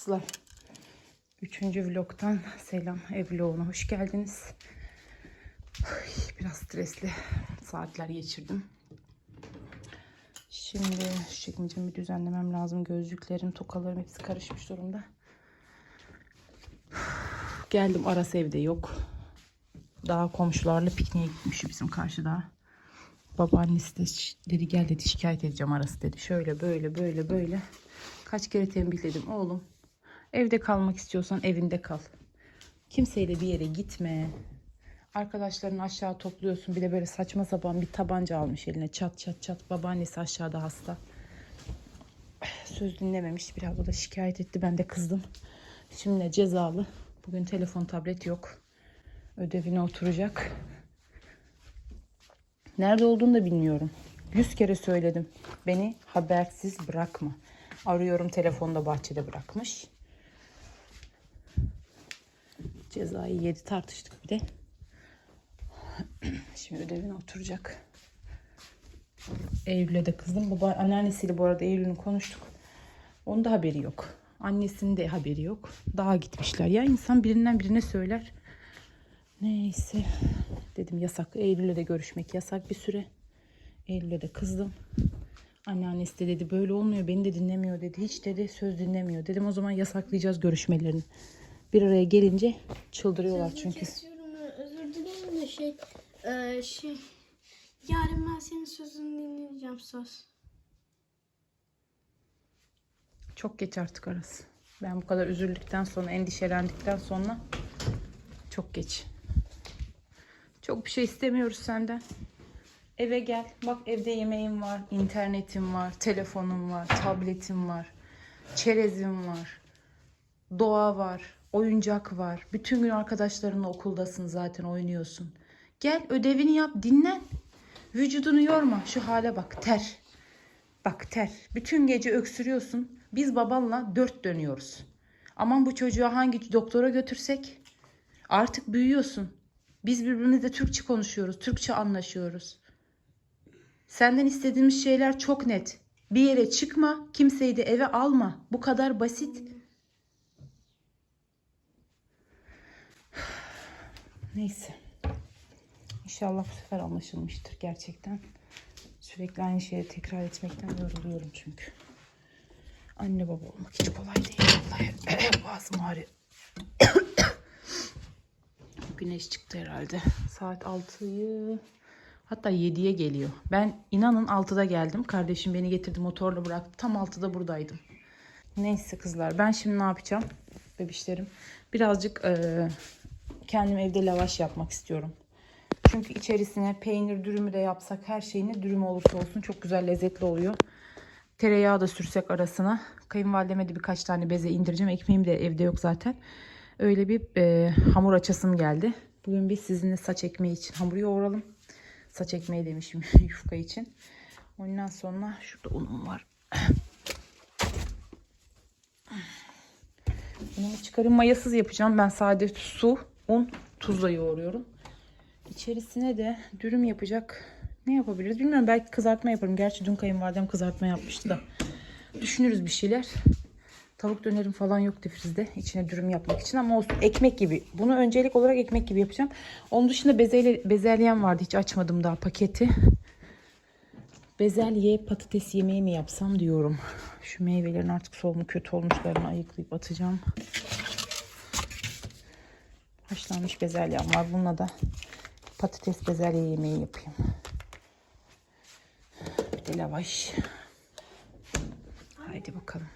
Kızlar. Üçüncü vlogtan selam. Ev vloguna hoş geldiniz. Biraz stresli saatler geçirdim. Şimdi şu çekmecemi düzenlemem lazım. Gözlüklerim, tokalarım hepsi karışmış durumda. Geldim Aras evde yok. Daha komşularla pikniğe gitmiş bizim karşıda. Babaannesi de dedi gel dedi şikayet edeceğim Aras'ı dedi. Şöyle böyle böyle böyle. Kaç kere tembihledim oğlum. Evde kalmak istiyorsan evinde kal. Kimseyle bir yere gitme. Arkadaşlarını aşağı topluyorsun. Bir de böyle saçma sapan bir tabanca almış eline. Çat çat çat. Babaannesi aşağıda hasta. Söz dinlememiş. Bir abla da şikayet etti. Ben de kızdım. Şimdi cezalı. Bugün telefon tablet yok. Ödevine oturacak. Nerede olduğunu da bilmiyorum. Yüz kere söyledim. Beni habersiz bırakma. Arıyorum telefonda bahçede bırakmış. Cezayı yedi tartıştık bir de. Şimdi ödevine oturacak. Eylül'e de kızdım. Baba anneannesiyle bu arada Eylül'ün konuştuk. Onun da haberi yok. Annesinin de haberi yok. Daha gitmişler. Ya insan birinden birine söyler. Neyse. Dedim yasak. Eylül'le de görüşmek yasak bir süre. Eylül'e de kızdım. Anneannesi de dedi böyle olmuyor. Beni de dinlemiyor dedi. Hiç dedi söz dinlemiyor. Dedim o zaman yasaklayacağız görüşmelerini. Bir araya gelince çıldırıyorlar Sözünü çünkü. kesiyorum, özür dilerim de şey, e, şey, yarın ben senin sözünü dinleyeceğim söz. Çok geç artık arası. Ben bu kadar üzüldükten sonra, endişelendikten sonra çok geç. Çok bir şey istemiyoruz senden. Eve gel. Bak evde yemeğim var, internetim var, telefonum var, tabletim var, çerezim var, doğa var, oyuncak var. Bütün gün arkadaşlarınla okuldasın zaten oynuyorsun. Gel ödevini yap, dinlen. Vücudunu yorma. Şu hale bak ter. Bak ter. Bütün gece öksürüyorsun. Biz babanla dört dönüyoruz. Aman bu çocuğu hangi doktora götürsek? Artık büyüyorsun. Biz birbirimizle Türkçe konuşuyoruz. Türkçe anlaşıyoruz. Senden istediğimiz şeyler çok net. Bir yere çıkma, kimseyi de eve alma. Bu kadar basit. Neyse. İnşallah bu sefer anlaşılmıştır gerçekten. Sürekli aynı şeyi tekrar etmekten yoruluyorum çünkü. Anne baba olmak hiç kolay değil vallahi. Boğazım ağrıyor. Güneş çıktı herhalde. Saat 6'yı hatta 7'ye geliyor. Ben inanın 6'da geldim. Kardeşim beni getirdi motorla bıraktı. Tam 6'da buradaydım. Neyse kızlar ben şimdi ne yapacağım? Bebişlerim. Birazcık eee, kendim evde lavaş yapmak istiyorum. Çünkü içerisine peynir dürümü de yapsak her şeyini dürüm olursa olsun çok güzel lezzetli oluyor. Tereyağı da sürsek arasına. Kayınvalideme de birkaç tane beze indireceğim. Ekmeğim de evde yok zaten. Öyle bir e, hamur açasım geldi. Bugün biz sizinle saç ekmeği için hamur yoğuralım. Saç ekmeği demişim yufka için. Ondan sonra şurada unum var. Unumu çıkarım mayasız yapacağım. Ben sadece su, un, tuzla yoğuruyorum. İçerisine de dürüm yapacak ne yapabiliriz bilmiyorum. Belki kızartma yaparım. Gerçi dün kayınvalidem kızartma yapmıştı da. Düşünürüz bir şeyler. Tavuk dönerim falan yok difrizde. İçine dürüm yapmak için ama olsun. Ekmek gibi. Bunu öncelik olarak ekmek gibi yapacağım. Onun dışında bezelye, bezelyem vardı. Hiç açmadım daha paketi. Bezelye patates yemeği mi yapsam diyorum. Şu meyvelerin artık solmu kötü olmuşlarını ayıklayıp atacağım. Haşlanmış bezelyem var. Bununla da patates bezelye yemeği yapayım. Bir de lavaş. Haydi bakalım.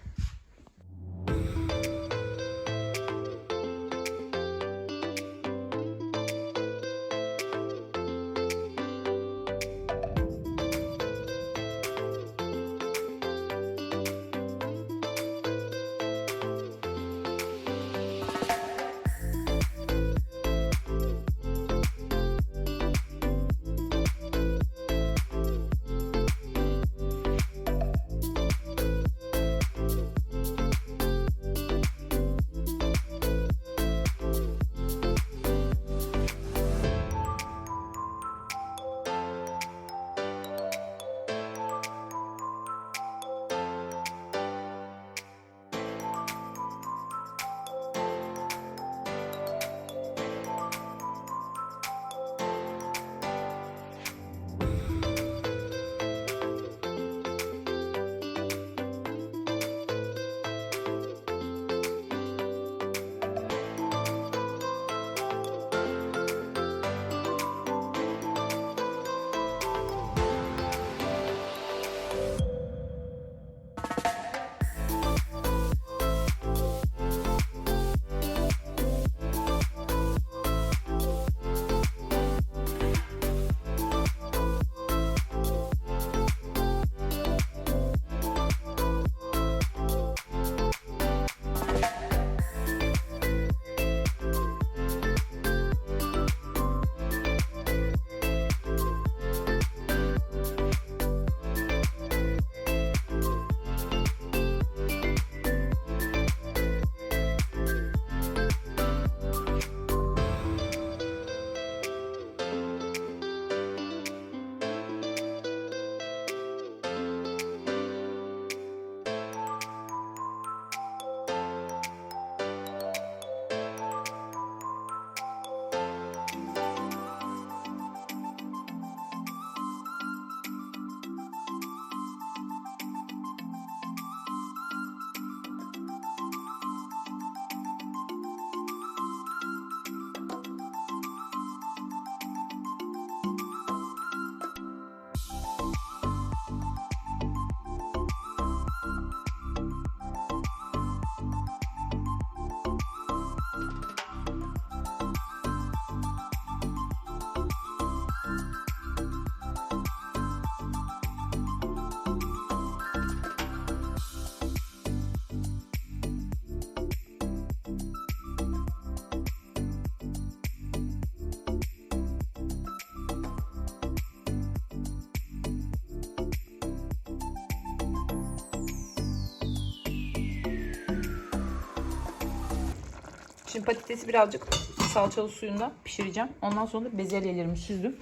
Şimdi patatesi birazcık salçalı suyunda pişireceğim. Ondan sonra da bezelyelerimi süzdüm.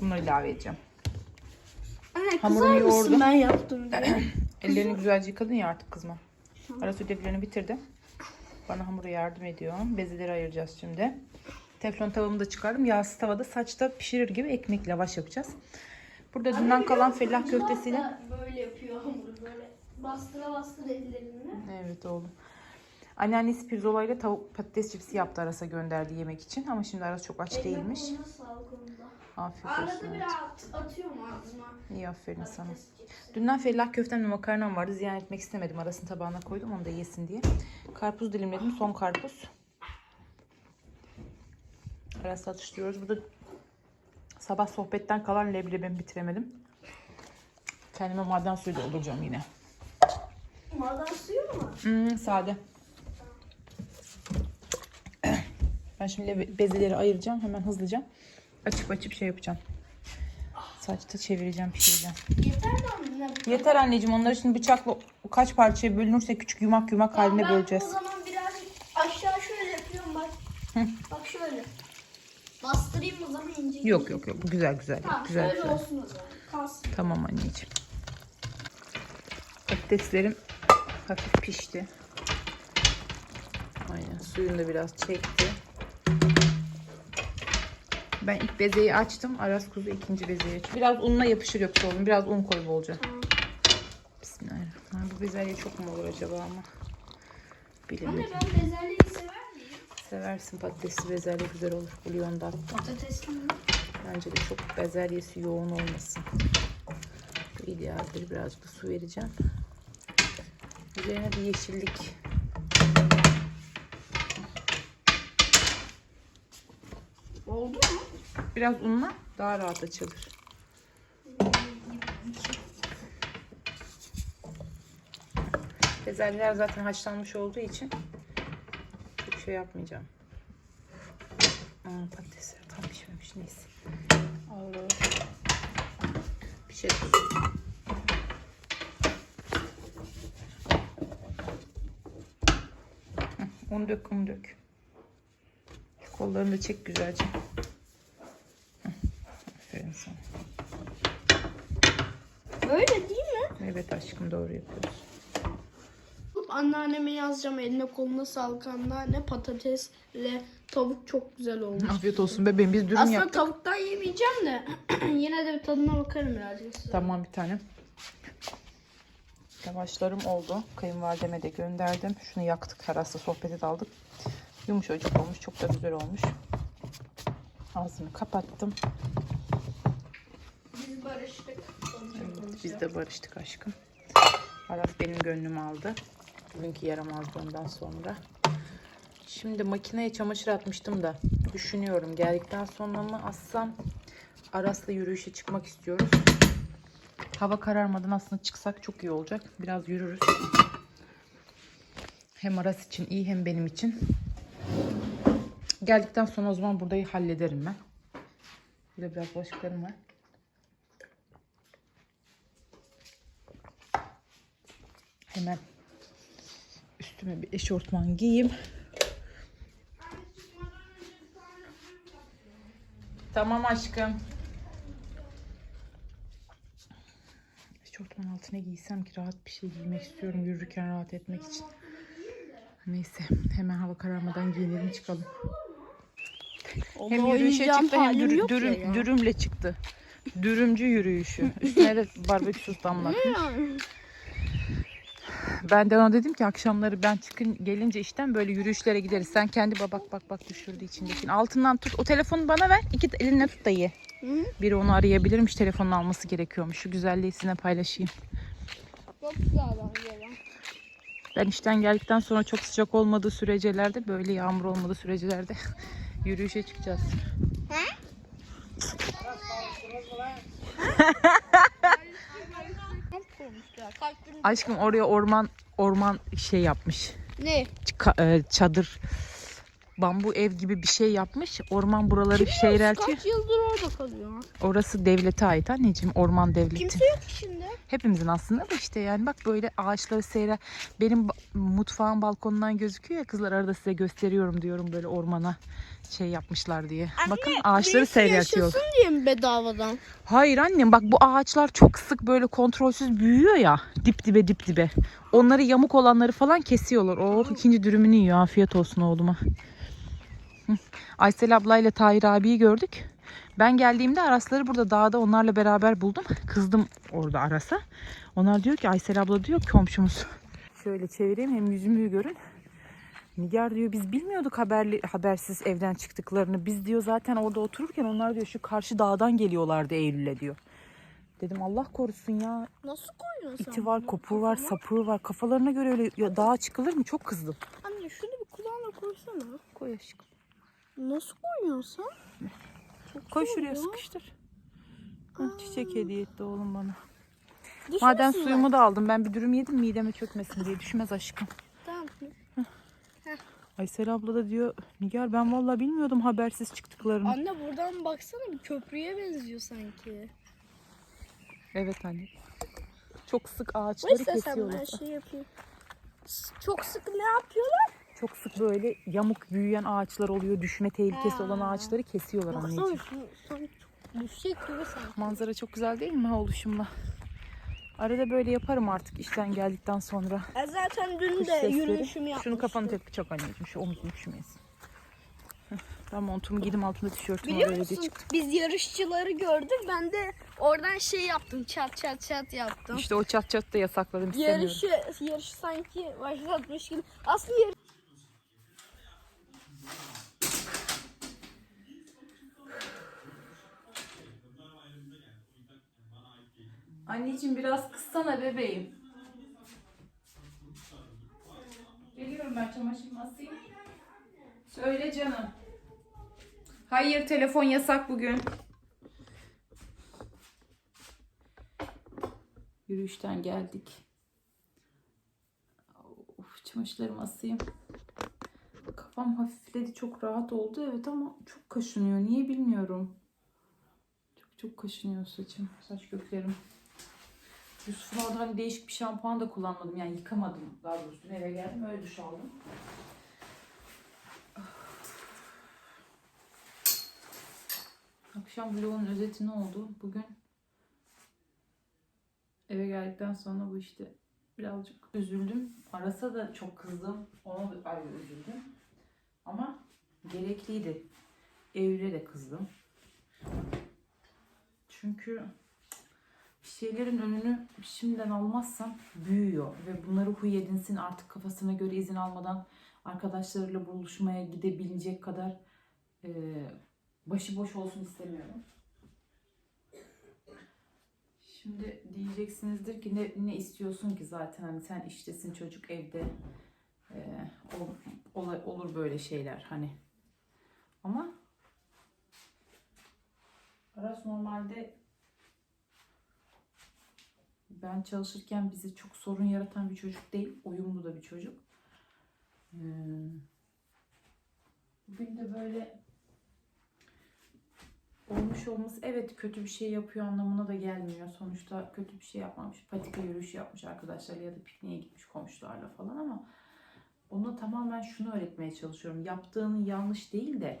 Bunları ilave edeceğim. Anne Hamurumu kızar mısın yoğurdum. ben yaptım diye. Ellerini güzelce yıkadın ya artık kızma. Arası ödevlerini bitirdi. Bana hamura yardım ediyor. Bezeleri ayıracağız şimdi. Teflon tavamı da çıkardım. Yağsız tavada saçta pişirir gibi ekmek lavaş yapacağız. Burada dünden kalan fellah köftesiyle. Böyle yapıyor hamuru böyle. Bastıra bastıra ellerini. Evet oğlum. Anneannesi pirzolayla tavuk patates cipsi yaptı Aras'a gönderdi yemek için. Ama şimdi Aras çok aç değilmiş. Koluna sağlık onda. Afiyet olsun. Arada biraz at, atıyorum ağzıma. İyi aferin sana. Patates cipsi. Dünden fellah köftem ve makarnam vardı. Ziyan etmek istemedim. Arasını tabağına koydum onu da yesin diye. Karpuz dilimledim. Son karpuz. Aras atıştırıyoruz. Burada sabah sohbetten kalan leblebimi bitiremedim. Kendime maden suyu da olacağım yine. Maden suyu mu? Hmm, sade. Ben şimdi bezeleri ayıracağım. Hemen hızlıca. Açıp açıp şey yapacağım. Saçta çevireceğim, pişireceğim. Yeter mi anne? Yeter anneciğim. Onları şimdi bıçakla kaç parçaya bölünürse küçük yumak yumak haline ben böleceğiz. o zaman birazcık aşağı şöyle yapıyorum bak. Bak şöyle. Bastırayım o zaman ince. Yok yok yok. Bu güzel güzel. Tamam güzel şöyle güzel. olsun o zaman. Kalsın. Tamam anneciğim. Patateslerim hafif pişti. Aynen. Suyunu da biraz çekti. Ben ilk bezeyi açtım. Aras kuzu ikinci bezeyi açtım. Biraz unla yapışır yoksa oğlum. Biraz un koy bolca. Tamam. Bismillahirrahmanirrahim. Bu bezelye çok mu olur acaba ama. Anne Bilemedim. ben bezelyeyi sever miyim? Seversin patatesli bezelye güzel olur. Bulyonda. Patatesli mi? Bence de çok bezelyesi yoğun olmasın. Bu idealdir. Birazcık da su vereceğim. Üzerine bir yeşillik. Oldu mu? Biraz unla daha rahat açılır. Bezelyeler zaten haşlanmış olduğu için çok şey yapmayacağım. Aa, patatesler tam pişmemiş neyse. Ağır ağır. Pişer. Un dök. Kollarını da çek güzelce. Aferin sana. Böyle değil mi? Evet aşkım doğru yapıyorsun. Anneanneme yazacağım eline koluna sağlık anneanne patatesle tavuk çok güzel olmuş. Afiyet olsun bebeğim biz dürüm Aslında yaptık. tavuktan yemeyeceğim de yine de bir tadına bakarım birazcık. Tamam bir tane. Lavaşlarım oldu. Kayınvalideme de gönderdim. Şunu yaktık. Terasta sohbete daldık. Yumuşacık olmuş. Çok da güzel olmuş. Ağzını kapattım. Biz barıştık. Evet, biz de barıştık aşkım. Aras benim gönlümü aldı. Bugünkü yaramazlığından sonra. Şimdi makineye çamaşır atmıştım da düşünüyorum. Geldikten sonra mı assam? Aras'la yürüyüşe çıkmak istiyoruz. Hava kararmadan aslında çıksak çok iyi olacak. Biraz yürürüz. Hem Aras için iyi hem benim için. Geldikten sonra o zaman burayı hallederim ben. Burada biraz bulaşıklarım var. Hemen üstüme bir eşortman giyeyim. Tamam aşkım. Eşortman altına giysem ki rahat bir şey giymek istiyorum. Yürürken rahat etmek için. Neyse hemen hava kararmadan giyinelim çıkalım. Hem yürüyüşe çıktı hem dürü- dürüm, dürümle çıktı. Dürümcü yürüyüşü. Üstüne de barbekü sos damlatmış. Ben de ona dedim ki akşamları ben çıkın gelince işten böyle yürüyüşlere gideriz. Sen kendi bak bak bak düşürdü içindekini. Altından tut. O telefonu bana ver. İki elinle tut da ye. Biri onu arayabilirmiş. Telefonunu alması gerekiyormuş. Şu güzelliği sizinle paylaşayım. Çok güzel ya. Ben işten geldikten sonra çok sıcak olmadığı sürecelerde böyle yağmur olmadığı sürecelerde yürüyüşe çıkacağız. Aşkım oraya orman orman şey yapmış. Ne? Ç- e, çadır bambu ev gibi bir şey yapmış. Orman buraları seyreltiyor. Kaç yıldır orada kalıyor. Orası devlete ait anneciğim. Orman devleti. Kimse yok içinde. Hepimizin aslında da işte yani bak böyle ağaçları seyre benim mutfağın balkonundan gözüküyor ya kızlar arada size gösteriyorum diyorum böyle ormana şey yapmışlar diye. Bakın ağaçları seyreltiyor. Yaşasın diye mi bedavadan? Hayır annem bak bu ağaçlar çok sık böyle kontrolsüz büyüyor ya dip dibe dip dibe. Onları yamuk olanları falan kesiyorlar. Oh ikinci dürümünü yiyor afiyet olsun oğluma. Aysel ablayla Tahir abiyi gördük. Ben geldiğimde Arasları burada dağda onlarla beraber buldum. Kızdım orada Aras'a. Onlar diyor ki Aysel abla diyor komşumuz. Şöyle çevireyim hem yüzümü görün. Nigar diyor biz bilmiyorduk haberli habersiz evden çıktıklarını. Biz diyor zaten orada otururken onlar diyor şu karşı dağdan geliyorlardı Eylül'e diyor. Dedim Allah korusun ya. Nasıl koyuyorsun İti var, kopuğu var, sapığı var. Kafalarına göre öyle ya dağa çıkılır mı? Çok kızdım. Anne şunu bir kulağına koysana. Koy aşkım. Nasıl koyuyorsun sen? Koy şuraya ya. sıkıştır. Hı, çiçek hediye etti oğlum bana. Düşmesin Maden ben. suyumu da aldım. Ben bir dürüm yedim mideme çökmesin diye. Düşmez aşkım. Tamam. Aysel abla da diyor Nigar ben vallahi bilmiyordum habersiz çıktıklarını. Anne buradan baksana bir köprüye benziyor sanki. Evet anne. Çok sık ağaçları istersen kesiyorlar. ben şey yapayım. Çok sık ne yapıyorlar? Çok sık böyle yamuk büyüyen ağaçlar oluyor. Düşme tehlikesi olan ağaçları kesiyorlar Baksana anneciğim. şu sanki çok düşecek gibi sanki. Manzara çok güzel değil mi oluşumla? Arada böyle yaparım artık işten geldikten sonra. Ben zaten dün Kuş de sesleri. yürüyüşümü yapmıştım. Şunu kafanı tepki çok anneciğim. Şu omuzunu üşümeyesin. Heh, Ben montumu giydim altında tişörtüm var Biliyor öyle diye musun? çıktım. Biz yarışçıları gördük. Ben de oradan şey yaptım. Çat çat çat yaptım. İşte o çat çat da yasakladım istemiyorum. Yarışı, yarışı sanki başlatmış gibi. Aslında yarış... Anneciğim biraz kıssana bebeğim. Geliyorum ben çamaşırımı asayım. Söyle canım. Hayır telefon yasak bugün. Yürüyüşten geldik. Of, çamaşırlarımı asayım. Kafam hafifledi çok rahat oldu evet ama çok kaşınıyor. Niye bilmiyorum. Çok çok kaşınıyor saçım, saç köklerim. Yusuf'un orada hani değişik bir şampuan da kullanmadım. Yani yıkamadım daha doğrusu. Eve geldim öyle duş aldım. Akşam vlogun özeti ne oldu? Bugün eve geldikten sonra bu işte birazcık üzüldüm. Arasa da çok kızdım. Ona da ayrı üzüldüm. Ama gerekliydi. Evlere de kızdım. Çünkü şeylerin önünü şimdiden almazsan büyüyor ve bunları huy edinsin artık kafasına göre izin almadan arkadaşlarıyla buluşmaya gidebilecek kadar e, başıboş olsun istemiyorum. Şimdi diyeceksinizdir ki ne, ne istiyorsun ki zaten hani sen iştesin çocuk evde e, ol- ola- olur böyle şeyler hani ama Aras normalde ben çalışırken bize çok sorun yaratan bir çocuk değil. Uyumlu da bir çocuk. Ee, Bugün de böyle olmuş olması evet kötü bir şey yapıyor anlamına da gelmiyor. Sonuçta kötü bir şey yapmamış. Patika yürüyüşü yapmış arkadaşlarla ya da pikniğe gitmiş komşularla falan ama ona tamamen şunu öğretmeye çalışıyorum. Yaptığının yanlış değil de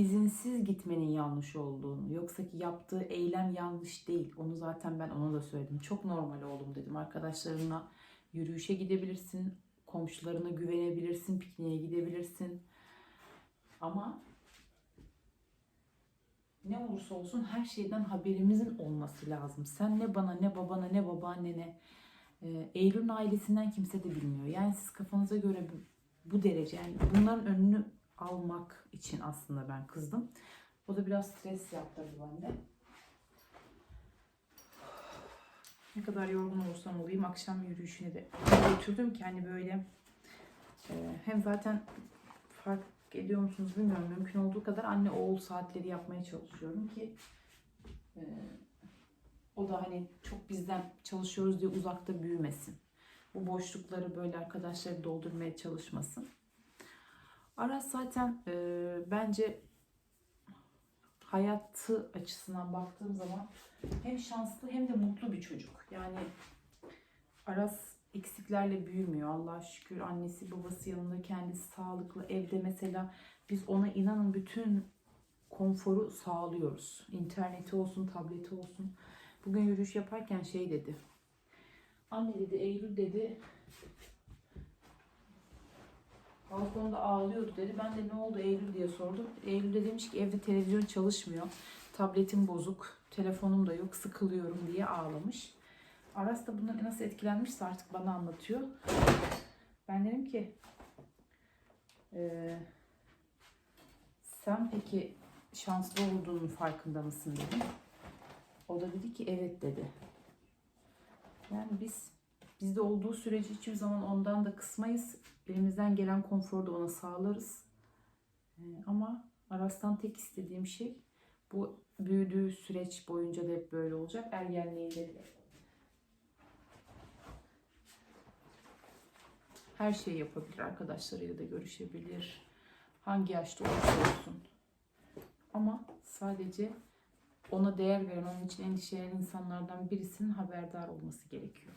izinsiz gitmenin yanlış olduğunu. Yoksa ki yaptığı eylem yanlış değil. Onu zaten ben ona da söyledim. Çok normal oğlum dedim. Arkadaşlarınla yürüyüşe gidebilirsin. Komşularına güvenebilirsin. Pikniğe gidebilirsin. Ama ne olursa olsun her şeyden haberimizin olması lazım. Sen ne bana ne babana ne babaannene e, Eylül'ün ailesinden kimse de bilmiyor. Yani siz kafanıza göre bu, bu derece yani bunların önünü almak için aslında ben kızdım. O da biraz stres yaptırdı bende. Ne kadar yorgun olursam olayım akşam yürüyüşüne de götürdüm ki hani böyle e, hem zaten fark ediyor musunuz bilmiyorum mümkün olduğu kadar anne oğul saatleri yapmaya çalışıyorum ki e, o da hani çok bizden çalışıyoruz diye uzakta büyümesin. Bu boşlukları böyle arkadaşları doldurmaya çalışmasın. Aras zaten e, bence hayatı açısından baktığım zaman hem şanslı hem de mutlu bir çocuk. Yani Aras eksiklerle büyümüyor. Allah'a şükür annesi babası yanında kendisi sağlıklı. Evde mesela biz ona inanın bütün konforu sağlıyoruz. İnterneti olsun, tableti olsun. Bugün yürüyüş yaparken şey dedi. Anne dedi, Eylül dedi. Balkonda ağlıyordu dedi. Ben de ne oldu Eylül diye sordum. Eylül de demiş ki evde televizyon çalışmıyor. Tabletim bozuk. Telefonum da yok. Sıkılıyorum diye ağlamış. Aras da bundan nasıl etkilenmişse artık bana anlatıyor. Ben dedim ki eee, sen peki şanslı olduğunun farkında mısın dedim. O da dedi ki evet dedi. Yani biz bizde olduğu sürece hiçbir zaman ondan da kısmayız. Elimizden gelen konforu da ona sağlarız. Ee, ama Aras'tan tek istediğim şey bu büyüdüğü süreç boyunca da hep böyle olacak. Ergenliğinde bile. Her şeyi yapabilir. Arkadaşlarıyla da görüşebilir. Hangi yaşta olursa olsun. Ama sadece ona değer veren, onun için endişelenen insanlardan birisinin haberdar olması gerekiyor.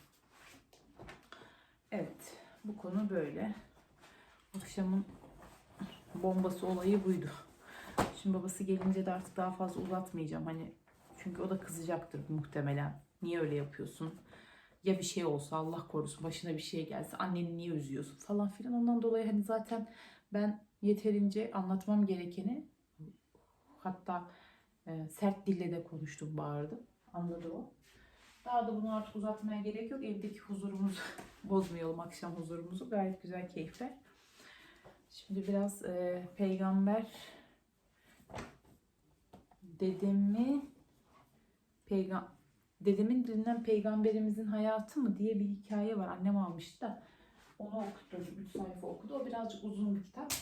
Evet, bu konu böyle. Akşamın bombası olayı buydu. Şimdi babası gelince de artık daha fazla uzatmayacağım. Hani çünkü o da kızacaktır muhtemelen. Niye öyle yapıyorsun? Ya bir şey olsa Allah korusun başına bir şey gelse anneni niye üzüyorsun falan filan. Ondan dolayı hani zaten ben yeterince anlatmam gerekeni hatta e, sert dille de konuştum bağırdım. Anladı o. Daha da bunu artık uzatmaya gerek yok. Evdeki huzurumuzu bozmayalım akşam huzurumuzu. Gayet güzel keyifler. Şimdi biraz e, peygamber dedemi peygam dedemin dilinden peygamberimizin hayatı mı diye bir hikaye var. Annem almıştı da onu okuttu. 3 sayfa okudu. O birazcık uzun bir kitap.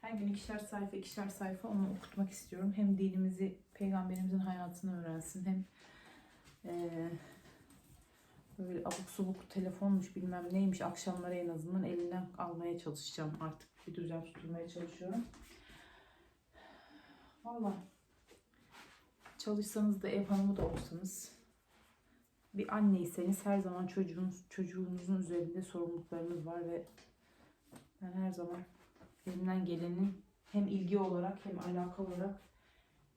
Her gün ikişer sayfa ikişer sayfa onu okutmak istiyorum. Hem dinimizi, peygamberimizin hayatını öğrensin hem eee, böyle abuk subuk telefonmuş bilmem neymiş akşamları en azından elinden almaya çalışacağım artık. Bir düzen tutturmaya çalışıyorum. Valla çalışsanız da ev hanımı da olsanız bir anneyseniz her zaman çocuğunuz, çocuğunuzun üzerinde sorumluluklarınız var ve ben her zaman elimden gelenin hem ilgi olarak hem alaka olarak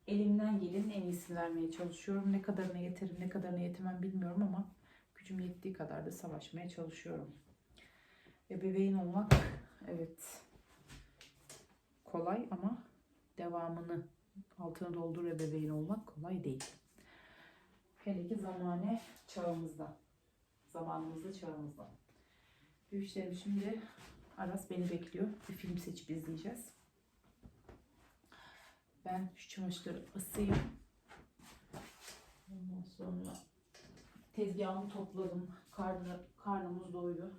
elimden gelenin en iyisini vermeye çalışıyorum. Ne kadarına yeterim, ne kadarına yetemem bilmiyorum ama gücüm yettiği kadar da savaşmaya çalışıyorum. Ebeveyn olmak evet kolay ama devamını altına doldur ebeveyn olmak kolay değil. Hele ki zamane çağımızda. Zamanımızda çağımızda. Büyüklerim şimdi Aras beni bekliyor. Bir film seçip izleyeceğiz. Ben şu çamaşırları ısıyım. Ondan sonra tezgahımı topladım. Karnı, karnımız doydu.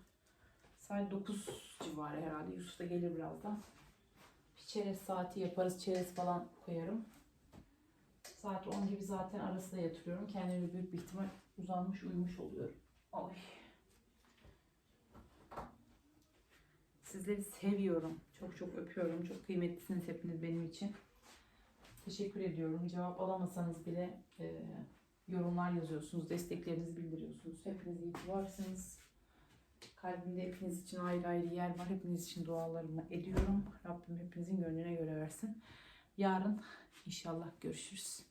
Saat 9 civarı herhalde. Yusuf da gelir birazdan. Bir çerez saati yaparız. Çerez falan koyarım. Saat 10 gibi zaten arasında yatırıyorum. Kendimi büyük bir ihtimal uzanmış uyumuş oluyorum. Ay. Sizleri seviyorum. Çok çok öpüyorum. Çok kıymetlisiniz hepiniz benim için. Teşekkür ediyorum. Cevap alamasanız bile e, yorumlar yazıyorsunuz. Desteklerinizi bildiriyorsunuz. Hepiniz iyi ki varsınız. Kalbimde hepiniz için ayrı ayrı yer var. Hepiniz için dualarımı ediyorum. Rabbim hepinizin gönlüne göre versin. Yarın inşallah görüşürüz.